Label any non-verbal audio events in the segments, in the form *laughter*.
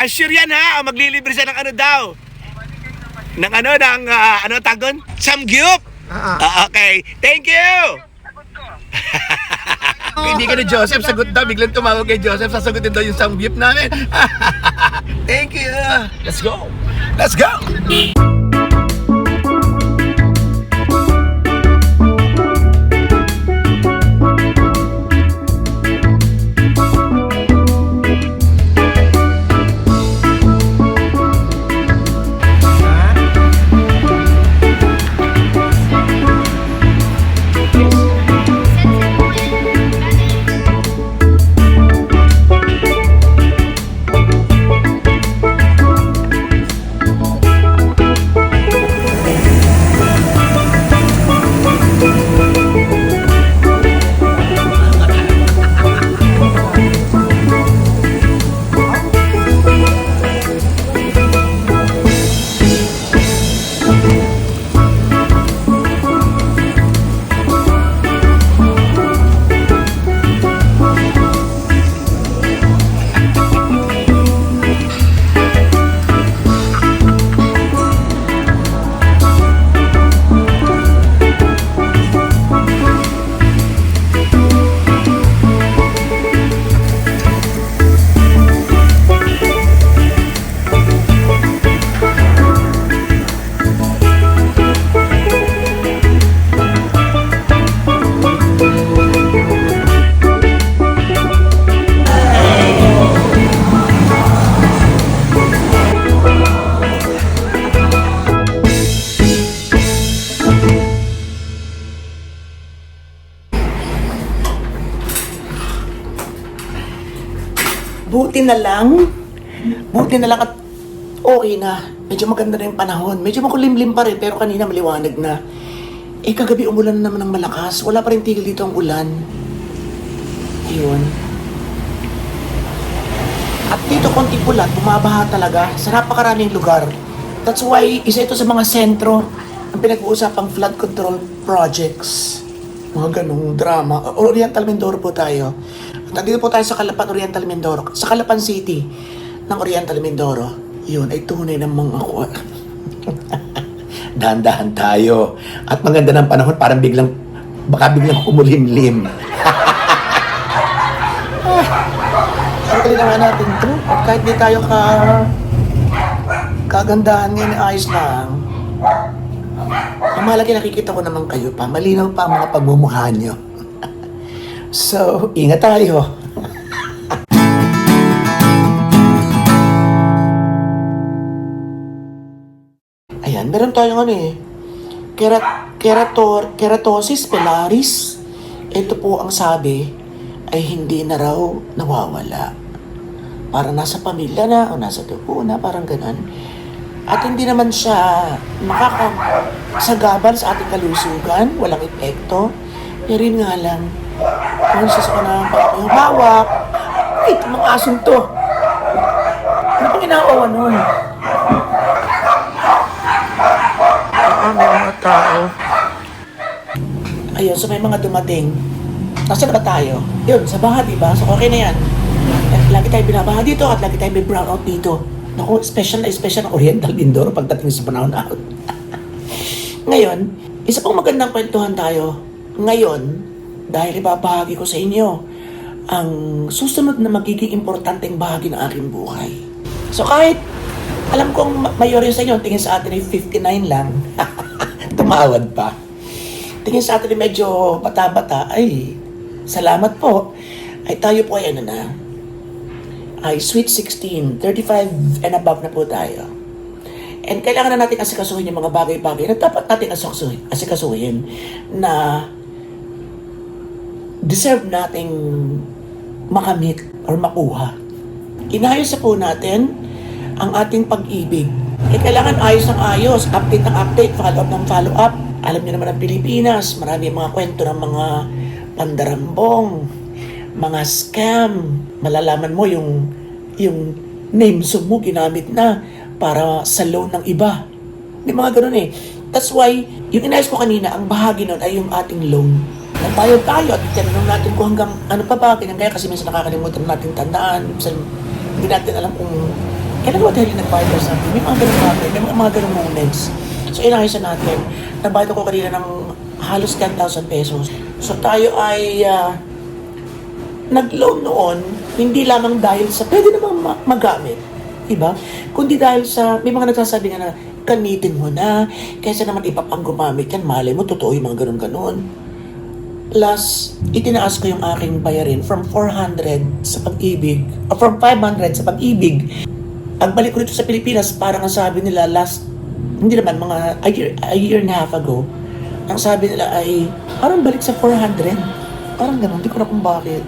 Assure yan ha, maglilibre siya ng ano daw. Ng ano, ng ah, ano tagon? Samgyup! Ah, ah. Ah, okay, thank you! Kaibigan ni Joseph, sagot daw. Biglang tumawag kay Joseph, sasagutin daw yung samgyup namin. *laughs* thank you! Let's go! Let's go! Buti na lang. Buti na lang at okay na. Medyo maganda na yung panahon. Medyo makulimlim pa rin pero kanina maliwanag na. Eh kagabi umulan na naman ng malakas. Wala pa rin tigil dito ang ulan. Ayun. At dito konti pula, bumabaha talaga sa napakaraming lugar. That's why isa ito sa mga sentro ang pinag-uusapang flood control projects. Mga ganong drama. Oriental Mindoro po tayo. Nandito po tayo sa Kalapan, Oriental Mindoro. Sa Kalapan City ng Oriental Mindoro. Yun ay tunay ng mga ako. *laughs* Dahan-dahan tayo. At maganda ng panahon, parang biglang, baka biglang kumulimlim. *laughs* Pagkali naman natin to. At kahit di tayo ka kagandahan ngayon ayos lang. Ang malaki nakikita ko naman kayo pa. Malinaw pa ang mga pagmumukha nyo. So, ingat tayo. Ayan, meron tayong ano eh. Kerat, kerator, keratosis pilaris. Ito po ang sabi ay hindi na raw nawawala. Parang nasa pamilya na o nasa dugo na, parang ganun. At hindi naman siya makakasagabal sa ating kalusugan, walang epekto. Pero yun nga lang, sa sa kanang yung hawak, ay, ito mga asong to. Ano pang inaawa nun? Ah, may mga tao. Ayun, so may mga dumating. Nasaan na ba tayo? Yun, sa baha, di ba? So okay na yan. At lagi tayo binabaha dito at lagi tayo may brownout dito. Naku, special na special ng Oriental Mindoro pagdating sa brown out. *laughs* Ngayon, isa pang magandang kwentuhan tayo. Ngayon, dahil ibabahagi ko sa inyo ang susunod na magiging importanteng bahagi ng aking buhay. So kahit alam kong ma- mayorya sa inyo, tingin sa atin ay 59 lang. *laughs* Tumawad pa. Tingin sa atin ay medyo bata-bata, ay salamat po. Ay tayo po ay ano na, ay sweet 16, 35 and above na po tayo. And kailangan na natin asikasuhin yung mga bagay-bagay na dapat natin asikasuhin, asikasuhin na deserve nating makamit or makuha. Inayos na po natin ang ating pag-ibig. Eh, kailangan ayos ng ayos, update ng update, follow-up ng follow-up. Alam niyo naman ang Pilipinas, marami mga kwento ng mga pandarambong, mga scam. Malalaman mo yung yung names mo ginamit na para sa loan ng iba. Di mga ganun eh. That's why, yung inayos ko kanina, ang bahagi nun ay yung ating loan. Nagbayad tayo at tinanong natin kung hanggang ano pa ba, ganyan kaya kasi minsan nakakalimutan natin tandaan. Minsan hindi natin alam kung kailan ba tayo nagbayad or something? May mga ganun bagay, may mga, mga ganun moments. So, inayos na natin. Nabayad ako kanina ng halos 10,000 pesos. So, tayo ay ah, nag-loan noon, hindi lamang dahil sa pwede namang ma- magamit. Diba? Kundi dahil sa, may mga nagsasabi nga na, kanitin mo na, kaysa naman iba pang gumamit yan, malay mo, totoo yung mga ganun-ganon. Plus, itinaas ko yung aking bayarin from 400 sa pag-ibig, or from 500 sa pag-ibig. Ang balik ko dito sa Pilipinas, parang ang sabi nila last, hindi naman, mga a year, a year and a half ago, ang sabi nila ay, parang balik sa 400. Parang ganun, hindi ko na kung bakit.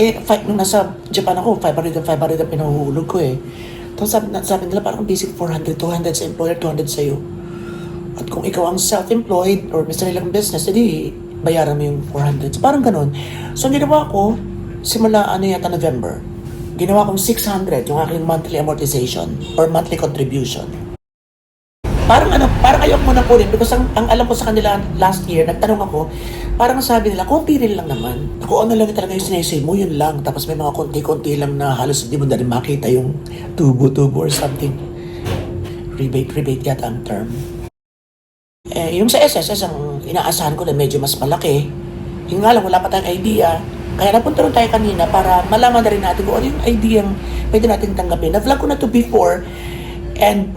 Eh, fight, nung nasa Japan ako, 500 and 500 ang pinahuhulog ko eh. Tapos sabi, sabi nila parang basic 400, 200 sa employer, 200 sa'yo. At kung ikaw ang self-employed or may sarilang business, edi bayaran mo yung 400. So, parang ganun. So, ang ginawa ko, simula ano yata November, ginawa kong 600 yung aking monthly amortization or monthly contribution. Parang ano, parang ayoko mo na kunin because ang, ang alam ko sa kanila last year, nagtanong ako, parang sabi nila, konti rin lang naman. Kung ano lang talaga yung sinesay mo, yun lang. Tapos may mga konti-konti lang na halos hindi mo na rin makita yung tubo-tubo or something. Rebate, rebate yata ang term. Eh, yung sa SSS, ang inaasahan ko na medyo mas malaki. Yung nga lang, wala pa tayong idea. Kaya napunta rin tayo kanina para malaman na rin natin kung ano yung idea yung pwede natin tanggapin. Na-vlog ko na to before and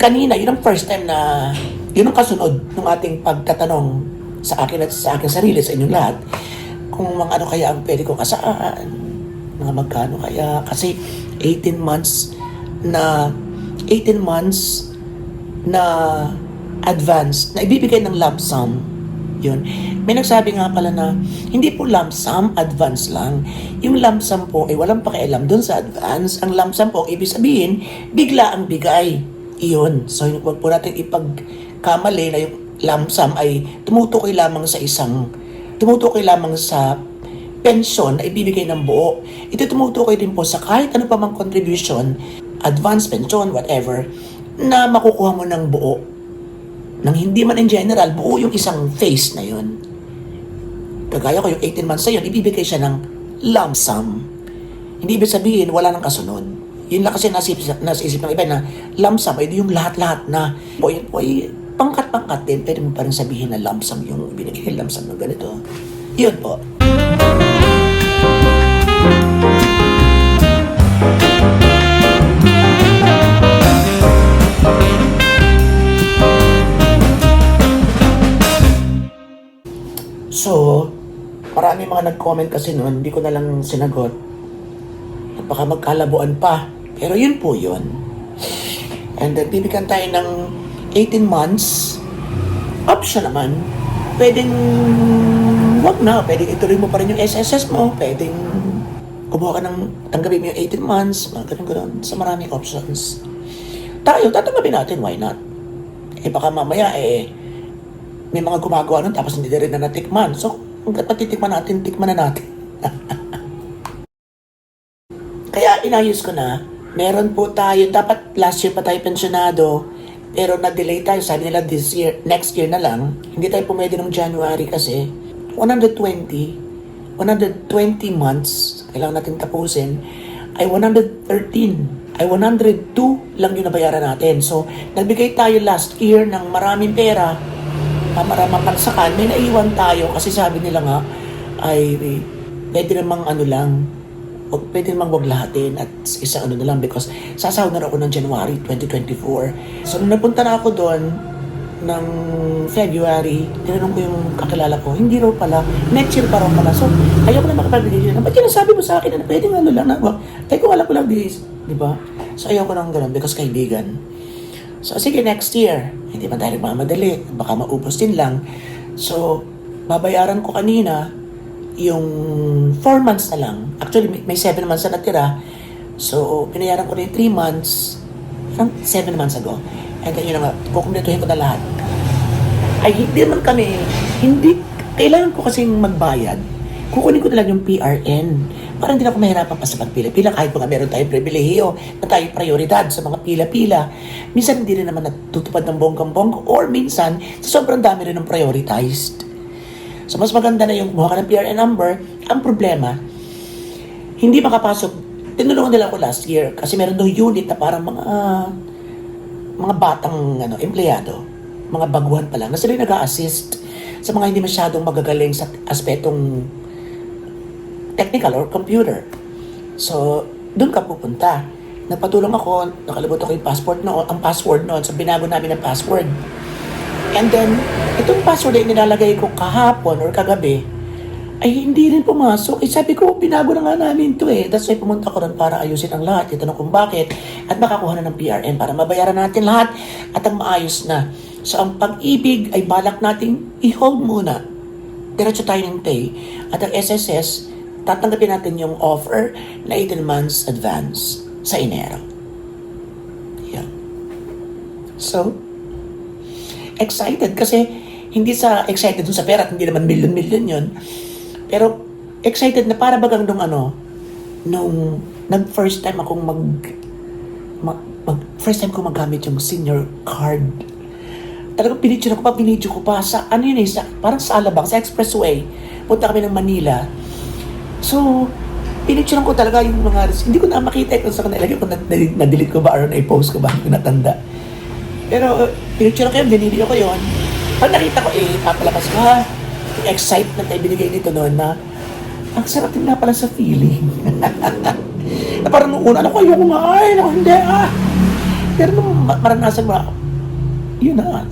kanina, yun ang first time na yun ang kasunod ng ating pagtatanong sa akin at sa aking sarili, sa inyong lahat, kung mga ano kaya ang pwede kong asaan, mga magkano kaya, kasi 18 months na 18 months na advance, na ibibigay ng lump sum. Yun. May nagsabi nga pala na hindi po lump sum, advance lang. Yung lump sum po ay walang pakialam dun sa advance. Ang lump sum po, ibig sabihin, bigla ang bigay. Iyon. So, huwag po natin ipagkamali na yung lump sum ay tumutukoy lamang sa isang, tumutukoy lamang sa pensyon na ibibigay ng buo. Ito tumutukoy din po sa kahit ano pa mang contribution, advance pension, whatever, na makukuha mo ng buo. Nang hindi man in general, buo yung isang phase na yun. Kagaya ko yung 18 months na yun, ibibigay siya ng lump sum. Hindi ibig sabihin, wala nang kasunod. Yun lang kasi nasisip, nasisip ng iba na lump sum ay yung lahat-lahat na po yun pangkat-pangkat din. Pwede mo pa rin sabihin na lump sum yung binigay *laughs* lump sum ng ganito. Yun po. So, marami mga nag-comment kasi noon, hindi ko na lang sinagot. At baka magkalabuan pa. Pero yun po yun. And then, bibigyan tayo ng 18 months. Option naman. Pwedeng, wag na. Pwedeng ituloy mo pa rin yung SSS mo. Pwedeng kumuha ka ng, tanggapin mo yung 18 months. Mga ganun-ganun. Sa maraming options. Tayo, tatanggapin natin. Why not? Eh baka mamaya eh, may mga gumagawa nun tapos hindi rin na natikman. So, kung patitikman natin, tikman na natin. *laughs* Kaya inayos ko na, meron po tayo, dapat last year pa tayo pensionado, pero na-delay tayo, sabi nila this year, next year na lang, hindi tayo pumwede ng January kasi, 120, 120 months, kailangan natin tapusin, ay 113 ay 102 lang yung nabayaran natin. So, nagbigay tayo last year ng maraming pera, uh, maraming pansakan, may naiwan tayo kasi sabi nila nga, ay pwede namang ano lang, wag, pwede namang wag lahatin at isang ano na lang because sasahod na ako ng January 2024. So, nung napunta na ako doon, ng February, tinanong ko yung kakilala ko, hindi raw pala, next year pa raw pala. So, ayoko na makapagbigay yun. Ba't yun sabi mo sa akin na pwede nga ano lang na, wag, tayo ko alam ko lang this, di ba? So, ayoko nang ganun because kaibigan. So, sige, next year. Hindi man tayo nagmamadali. Baka maubos din lang. So, babayaran ko kanina yung 4 months na lang. Actually, may- may 7 months na natira. So, pinayaran ko na yung 3 months. Parang 7 months ago. And then, yun nga, kukumpletuhin ko na lahat. Ay, hindi man kami, hindi, kailangan ko kasing magbayad. Kukunin ko na lang yung PRN. Para hindi na ako mahirapan pa sa pagpila-pila kahit mga meron tayong pribilehiyo na tayo prioridad sa mga pila-pila. Minsan hindi rin naman natutupad ng bonggang-bongga or minsan sa sobrang dami rin ng prioritized. So mas maganda na yung kumuha ka ng PRN number. Ang problema, hindi makapasok tinulungan nila ako last year kasi meron daw unit na parang mga mga batang ano, empleyado, mga baguhan pa lang, na sila nag assist sa mga hindi masyadong magagaling sa aspetong technical or computer. So, doon ka pupunta. Nagpatulong ako, nakalimutan ko yung passport noon, ang password noon, so binago namin ang password. And then, itong password ay nilalagay ko kahapon or kagabi, ay hindi rin pumasok. Eh sabi ko, binago na nga namin to eh. That's why pumunta ko ron para ayusin ang lahat. Itanong kung bakit. At makakuha na ng PRN para mabayaran natin lahat at ang maayos na. So ang pag-ibig ay balak nating i-hold muna. Diretso tayo ng pay. At ang SSS, tatanggapin natin yung offer na 18 months advance sa Enero. Yan. So, excited kasi hindi sa excited dun sa pera hindi naman million-million yun. Pero excited na para bagang nung ano, nung nag first time akong mag, mag, mag- first time ko magamit yung senior card. Talagang pinicture ko pa, pinidyo ko pa sa, ano yun eh, sa, parang sa Alabang, sa Expressway. Punta kami ng Manila. So, pinicture ko talaga yung mga, hindi ko na makita kung sa kanila, kung na- na-delete ko ba or na-post ko ba, hindi ko natanda. Pero, uh, pinicture ko yun, binidyo ko yun. Pag nakita ko, eh, papalabas ko, ha? Excitement na ibinigay nito noon na, ang sarap din nga pala sa feeling. *laughs* na parang nung una, ako ayoko nga, ay, ako hindi, ah. Pero nung ma- maranasan mo, yun na.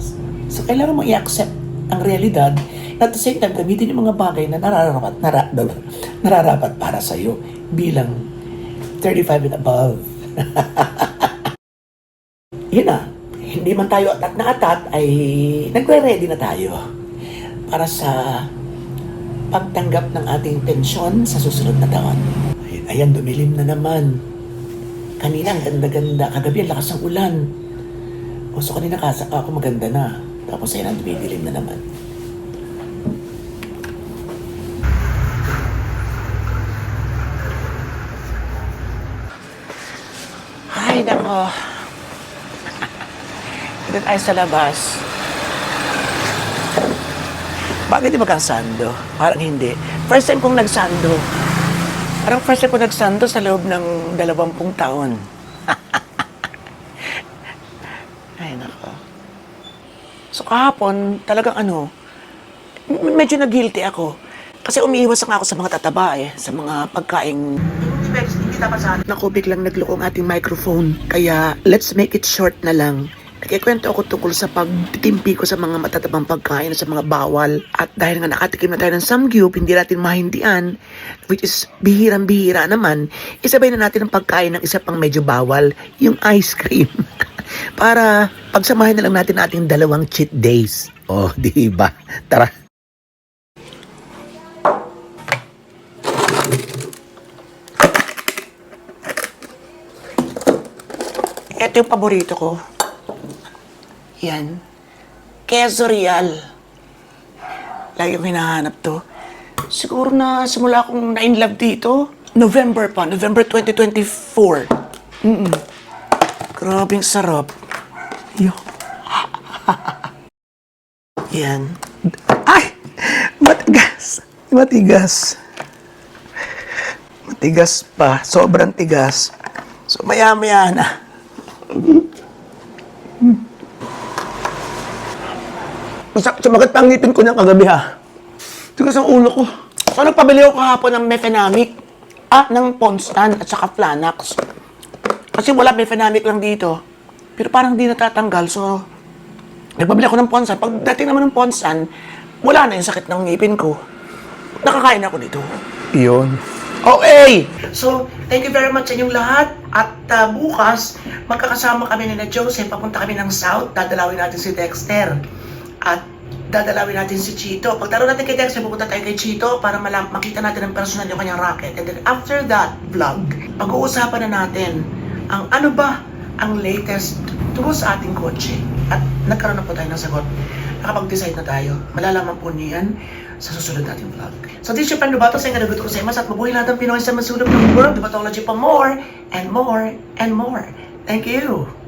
So, kailangan mo i-accept ang realidad at the same time, gamitin yung mga bagay na nararapat, nara, nararapat para sa'yo bilang 35 and above. *laughs* yun na, hindi man tayo atat na atat, ay nagre-ready na tayo para sa pagtanggap ng ating pensyon sa susunod na taon. Ay- Ayan, dumilim na naman. Kanina, ang ganda-ganda. Kagabi, ang lakas ng ulan. O, so kanina kasa ako maganda na. Tapos ayan, dumidilim na naman. Ay, nako. Dito tayo sa labas. Bakit di magkasando? Parang hindi. First time kong nagsando. Parang first time kong nagsando sa loob ng dalawampung taon. *laughs* Ay, nako. So kahapon, talagang ano, medyo na-guilty ako. Kasi umiiwas ako sa mga tataba eh, sa mga pagkaing... Hindi tama sa atin. Naku, biglang nagloko ang ating microphone. Kaya, let's make it short na lang. Nagkikwento ako tungkol sa pagtitimpi ko sa mga matatabang pagkain at sa mga bawal. At dahil nga nakatikim na tayo ng samgyup, hindi natin mahindian, which is bihirang-bihira naman, isabay na natin ang pagkain ng isa pang medyo bawal, yung ice cream. *laughs* Para pagsamahin na lang natin ating dalawang cheat days. Oh, di ba? Tara. Ito yung paborito ko. Yan. Queso Real. Lagi ko hinahanap to. Siguro na simula akong na-inlove dito. November pa. November 2024. Mm-mm. Grabe ang sarap. Yo. *laughs* Yan. Ay! Matigas. Matigas. Matigas pa. Sobrang tigas. So, maya-maya na. Sumagat pa ang ngipin ko ng kagabi ha. Tigas ang ulo ko. So, nagpabili ako kahapon ng Mefenamic. Ah, ng Ponstan at saka Flanax. Kasi wala Mefenamic lang dito. Pero parang di natatanggal. So, nagpabili ako ng Ponstan. Pagdating naman ng Ponstan, wala na yung sakit ng ngipin ko. Nakakain ako nito. Iyon. Okay! So, thank you very much sa inyong lahat. At uh, bukas, magkakasama kami ni na Joseph. Papunta kami ng South. Dadalawin natin si Dexter. At dadalawin natin si Chito. Pagtaro natin kay Dexter, pupunta tayo kay Chito para malam makita natin ang personal yung kanyang racket. And then after that vlog, pag-uusapan na natin ang ano ba ang latest tungkol sa ating kotse. At nagkaroon na po tayo ng sagot. Nakapag-decide na tayo. Malalaman po niyan sa susunod nating vlog. So this is your friend Dubato. Sa naguto ko sa imas at mabuhay lahat ng Pinoy sa masulog ng world. Dubatology pa more and more and more. Thank you.